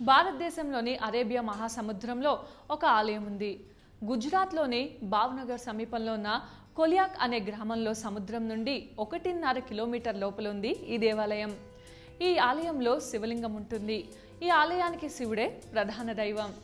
భారతదేశంలోని అరేబియా మహాసముద్రంలో ఒక ఆలయం ఉంది. గుజరాత్లోని భావ్నగర్ సమీపంలో ఉన్న కొలియాక్ అనే గ్రామంలో సముద్రం నుండి ఒకటిన్నర కిలోమీటర్ లోపల ఉంది ఈ దేవాలయం. ఈ ఆలయంలో శివలింగం ఉంటుంది. ఈ ఆలయానికి శివుడే ప్రధాన దైవం.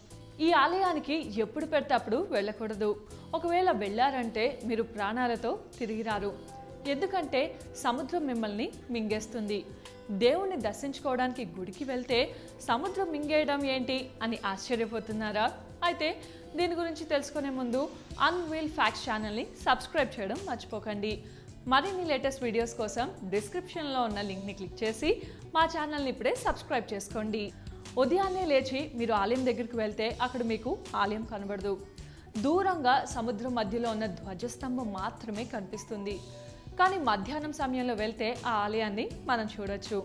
ఈ ఆలయానికి ఎప్పుడు పెడితే అప్పుడు వెళ్ళకూడదు. ఒకవేళ వెళ్ళారంటే మీరు ప్రాణాలతో తిరిగి రారు. ఎందుకంటే సముద్రం మిమ్మల్ని మింగేస్తుంది. దేవుణ్ణి దర్శించుకోవడానికి గుడికి వెళ్తే సముద్రం మింగేయడం ఏంటి అని ఆశ్చర్యపోతున్నారా? అయితే దీని గురించి తెలుసుకునే ముందు అన్వీల్ ఫ్యాక్ట్స్ ఛానల్ని సబ్స్క్రైబ్ చేయడం మర్చిపోకండి. మరిన్ని లేటెస్ట్ వీడియోస్ కోసం డిస్క్రిప్షన్లో ఉన్న లింక్ని క్లిక్ చేసి మా ఛానల్ని ఇప్పుడే సబ్స్క్రైబ్ చేసుకోండి. ఉదయాన్నే లేచి మీరు ఆలయం దగ్గరికి వెళ్తే అక్కడ మీకు ఆలయం కనబడదు. దూరంగా సముద్రం మధ్యలో ఉన్న ధ్వజస్తంభం మాత్రమే కనిపిస్తుంది. కానీ మధ్యాహ్నం సమయంలో వెళ్తే ఆ ఆలయాన్ని మనం చూడొచ్చు.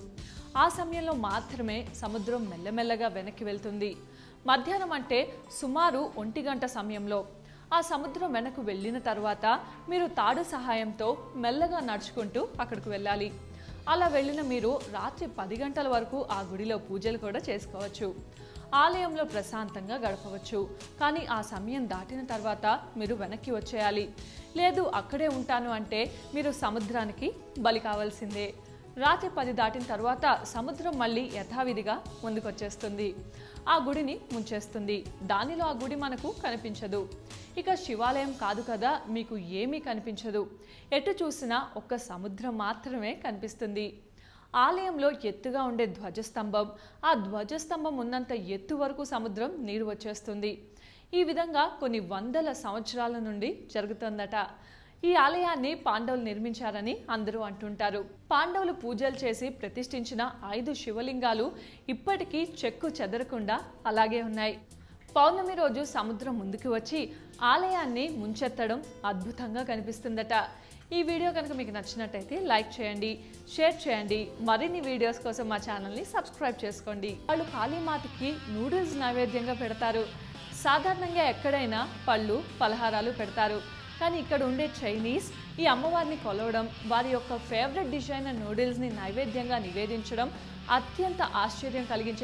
ఆ సమయంలో మాత్రమే సముద్రం మెల్లమెల్లగా వెనక్కి వెళ్తుంది. మధ్యాహ్నం అంటే సుమారు ఒంటి గంట సమయంలో. ఆ సముద్రం వెనక్కు వెళ్ళిన తర్వాత మీరు తాడు సహాయంతో మెల్లగా నడుచుకుంటూ అక్కడికి వెళ్ళాలి. అలా వెళ్ళిన మీరు రాత్రి పది గంటల వరకు ఆ గుడిలో పూజలు కూడా చేసుకోవచ్చు. ఆలయంలో ప్రశాంతంగా గడపవచ్చు. కానీ ఆ సమయం దాటిన తర్వాత మీరు వెనక్కి వచ్చేయాలి. లేదు అక్కడే ఉంటాను అంటే మీరు సముద్రానికి బలి కావాల్సిందే. రాత్రి పది దాటిన తర్వాత సముద్రం మళ్ళీ యథావిధిగా ముందుకొచ్చేస్తుంది. ఆ గుడిని ముంచేస్తుంది. దానిలో ఆ గుడి మనకు కనిపించదు. ఇక శివాలయం కాదు కదా మీకు ఏమీ కనిపించదు. ఎటు చూసినా ఒక్క సముద్రం మాత్రమే కనిపిస్తుంది. ఆలయంలో ఎత్తుగా ఉండే ధ్వజస్తంభం ఆ ధ్వజస్తంభం ఉన్నంత ఎత్తు వరకు సముద్రం నీరు వచ్చేస్తుంది. ఈ విధంగా కొన్ని వందల సంవత్సరాల నుండి జరుగుతుందట. ఈ ఆలయాన్ని పాండవులు నిర్మించారని అందరూ అంటుంటారు. పాండవులు పూజలు చేసి ప్రతిష్ఠించిన ఐదు శివలింగాలు ఇప్పటికీ చెక్కు చెదరకుండా అలాగే ఉన్నాయి. పౌర్ణమి రోజు సముద్రం ముందుకు వచ్చి ఆలయాన్ని ముంచెత్తడం అద్భుతంగా కనిపిస్తుందట. ఈ వీడియో కనుక మీకు నచ్చినట్టయితే లైక్ చేయండి షేర్ చేయండి. మరిన్ని వీడియోస్ కోసం మా ఛానల్ని సబ్స్క్రైబ్ చేసుకోండి. వాళ్ళు కాళీమాతకి నూడిల్స్ నైవేద్యంగా పెడతారు. సాధారణంగా ఎక్కడైనా పళ్ళు పలహారాలు పెడతారు. కానీ ఇక్కడ ఉండే చైనీస్ ఈ అమ్మవారిని కొలవడం వారి యొక్క ఫేవరెట్ డిష్ అయిన నూడిల్స్ని నైవేద్యంగా నివేదించడం అత్యంత ఆశ్చర్యం కలిగించే